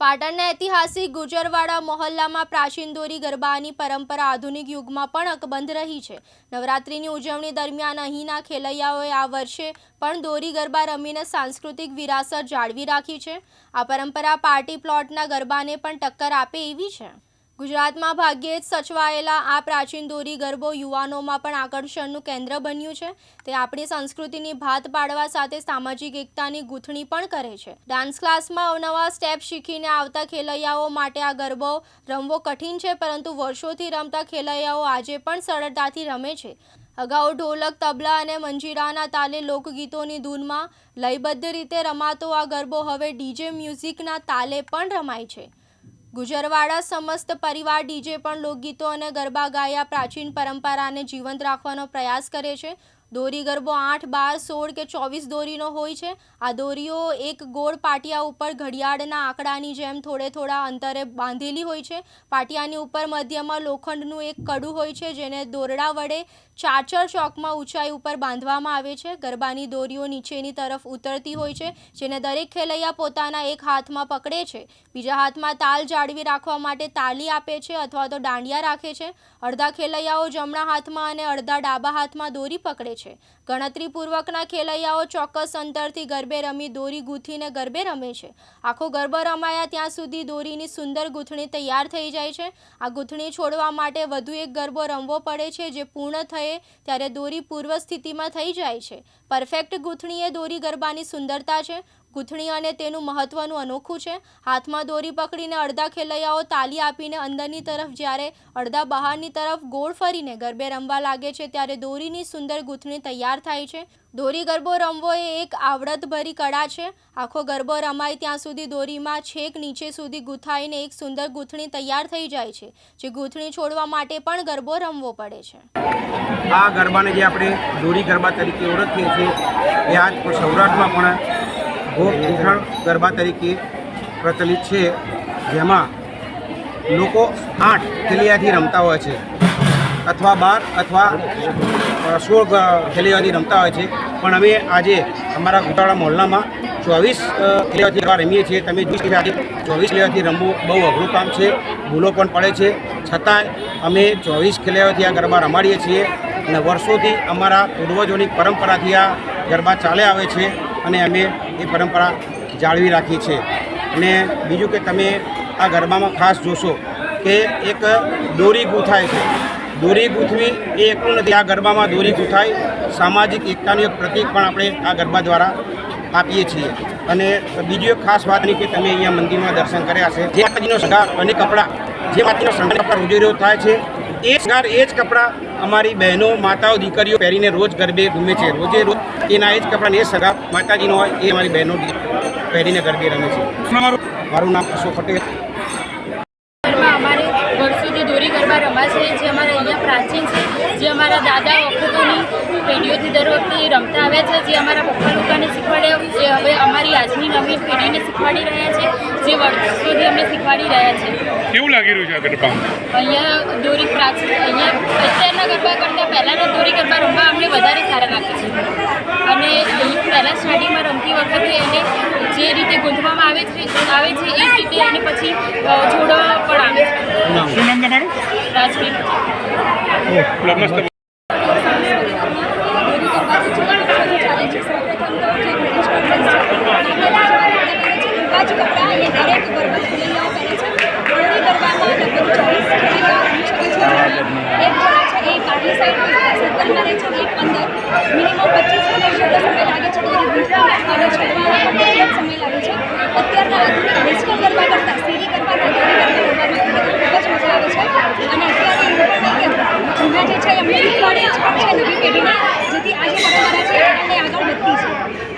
પાટણના ઐતિહાસિક ગુજરવાડા મહોલ્લામાં પ્રાચીન દોરી ગરબાની પરંપરા આધુનિક યુગમાં પણ અકબંધ રહી છે. નવરાત્રિની ઉજવણી દરમિયાન અહીંના ખેલૈયાઓએ આ વર્ષે પણ દોરી ગરબા રમીને સાંસ્કૃતિક વિરાસત જાળવી રાખી છે. આ પરંપરા પાર્ટી પ્લોટના ગરબાને પણ ટક્કર આપે એવી છે. ગુજરાતમાં ભાગ્યે જ સચવાયેલા આ પ્રાચીન દોરી ગરબો યુવાનોમાં પણ આકર્ષણનું કેન્દ્ર બન્યું છે. તે આપણી સંસ્કૃતિની ભાત પાડવા સાથે સામાજિક એકતાની ગૂંથણી પણ કરે છે. ડાન્સ ક્લાસમાં અવનવા સ્ટેપ શીખીને આવતા ખેલૈયાઓ માટે આ ગરબો રમવો કઠિન છે, પરંતુ વર્ષોથી રમતા ખેલૈયાઓ આજે પણ સરળતાથી રમે છે. અગાઉ ઢોલક, તબલા અને મંજીરાના તાલે લોકગીતોની ધૂનમાં લયબદ્ધ રીતે રમાતો આ ગરબો હવે ડીજે મ્યુઝિકના તાલે પણ રમાય છે. ગુજરવાડા સમસ્ત પરિવાર ડીજે પણ લોકગીતો અને ગરબા ગાયા પ્રાચીન પરંપરાને જીવંત રાખવાનો પ્રયાસ કરે છે. દોરી ગરબો આઠ, બાર, સોળ કે ચોવીસ દોરીનો હોય છે. આ દોરીઓ એક ગોળ પાટિયા ઉપર ઘડિયાળના આંકડાની જેમ થોડે થોડા અંતરે બાંધેલી હોય છે. પાટિયાની ઉપર મધ્યમાં લોખંડનું એક કડું હોય છે, જેને દોરડા વડે ચાચર ચોકમાં ઊંચાઈ ઉપર બાંધવામાં આવે છે. ગરબાની દોરીઓ નીચેની તરફ ઉતરતી હોય છે, જેને દરેક ખેલૈયા પોતાના એક હાથમાં પકડે છે. બીજા હાથમાં તાલ જાળવી રાખવા માટે તાલી આપે છે અથવા તો દાંડિયા રાખે છે. અડધા ખેલૈયાઓ જમણા હાથમાં અને અડધા ડાબા હાથમાં દોરી પકડે છે. ગણતરીપૂર્વકના ખેલૈયાઓ ચોક્કસ અંતરથી ગરબે રમી દોરી ગૂંથીને ગરબે રમે છે. આખો ગરબો રમાયા ત્યાં સુધી દોરીની સુંદર ગૂંથણી તૈયાર થઈ જાય છે. આ ગૂંથણી છોડવા માટે વધુ એક ગરબો રમવો પડે છે, જે પૂર્ણ થયે ત્યારે દોરી પૂર્વ સ્થિતિમાં થઈ જાય છે. પરફેક્ટ ગૂંથણી એ દોરી ગરબાની સુંદરતા છે. ગૂંથણી અને તેનું મહત્વનું અનોખું છે. હાથમાં દોરી પકડીને અડધા ખેલૈયાઓ તાલી આપીને અંદરની તરફ જ્યારે અડધા બહારની તરફ ગોળ ફરીને ગરબે રમવા લાગે છે ત્યારે દોરીની સુંદર ગૂંથણી તૈયાર થાય છે. દોરી ગરબો રમવો એ એક આવડતભરી કળા છે. આખો ગરબો રમાય ત્યાં સુધી દોરીમાં છેક નીચે સુધી ગૂંથાઈને એક સુંદર ગૂંથણી તૈયાર થઈ જાય છે, જે ગૂંથણી છોડવા માટે પણ ગરબો રમવો પડે છે. આ ગરબાને જે આપણે દોરી ગરબા તરીકે ઓળખીએ છીએ, એ આજ સૌરાષ્ટ્રમાં પણ ભોગ ઉઠાણ ગરબા તરીકે પ્રચલિત છે, જેમાં લોકો આઠ ખેલિયાથી રમતા હોય છે, અથવા બાર અથવા સોળ ખેલિયાથી રમતા હોય છે. પણ અમે આજે અમારા ગુટાળા મોહલ્લામાં ચોવીસ ખેલિયાથી ગરબા રમીએ છીએ. તમે જોઈ આજે ચોવીસ ખેલિયાથી રમવું બહુ અઘરું કામ છે, ભૂલો પણ પડે છે. છતાંય અમે ચોવીસ ખેલિયાઓથી આ ગરબા રમાડીએ છીએ અને વર્ષોથી અમારા પૂર્વજોની પરંપરાથી આ ગરબા ચાલે આવે છે અને અમે એ પરંપરા જાળવી રાખી છે. અને બીજું કે તમે આ ગરબામાં ખાસ જોશો કે એક દોરી ગૂંથાય છે. દોરી ગૂંથવી એ એકલું નથી. આ ગરબામાં દોરી ગૂંથાય. સામાજિક એકતાનું એક પ્રતીક પણ આપણે આ ગરબા દ્વારા આપીએ છીએ. અને બીજું એક ખાસ વાત નહીં કે તમે અહીંયા મંદિરમાં દર્શન કર્યા છે. જે માતાજીનો શણગાર અને કપડાં, જે માતાજીનો શણગાર કપડાં રોજે થાય છે, એ શણગાર એ જ કપડાં અમારી બહેનો માતાઓ દીકરીઓ પહેરીને રોજ ગરબે ઘૂમે છે. રોજે રોજ એના એ જ કપડાને એ સગા માતાજીનો હોય એ અમારી બહેનો પહેરીને ગરબે રમે છે. મારું નામ અશોક પટેલ. અમારે વર્ષોથી દોરી ગરબા રમાય છે. જે અમારે અહીંયા પ્રાચીન છે જે અમારા દાદા વખતોની પેઢીઓથી દર વખતે એ રમતા આવ્યા છે. જે અમારા પપ્પા લોકોને શીખવાડ્યા જે હવે અમારી આજની નવી પેઢીને શીખવાડી રહ્યા છે જે વર્ષોથી અમને શીખવાડી રહ્યા છે. કેવું લાગી રહ્યું છે આ ગરબામાં? અહીંયા દોરી પ્રાચીન અહીંયા ગરબા પહેલાંના દોરી ગરબા રમવા અમને વધારે સારા લાગે છે. અને પહેલાં સ્ટાર્ટિંગમાં રમતી વખતે એને જે રીતે ગૂંથવામાં આવે છે આવે છે એ જ રીતે અને પછી અ, જોડવા પણ આવે છે. શું નામ તમારું રાજવીર નમસ્તે અત્યારના આધુનિક ડિજિટલ ગરબા કરતાં સીડી ગરબા અને દોરી ગરબા રમવામાં ખૂબ જ મજા આવે છે અને અત્યારે જૂના જે છે એમને શીખવાડીએ જ છે નવી પેઢીને જેથી આ જે પરંપરા છે એને આગળ વધતી છે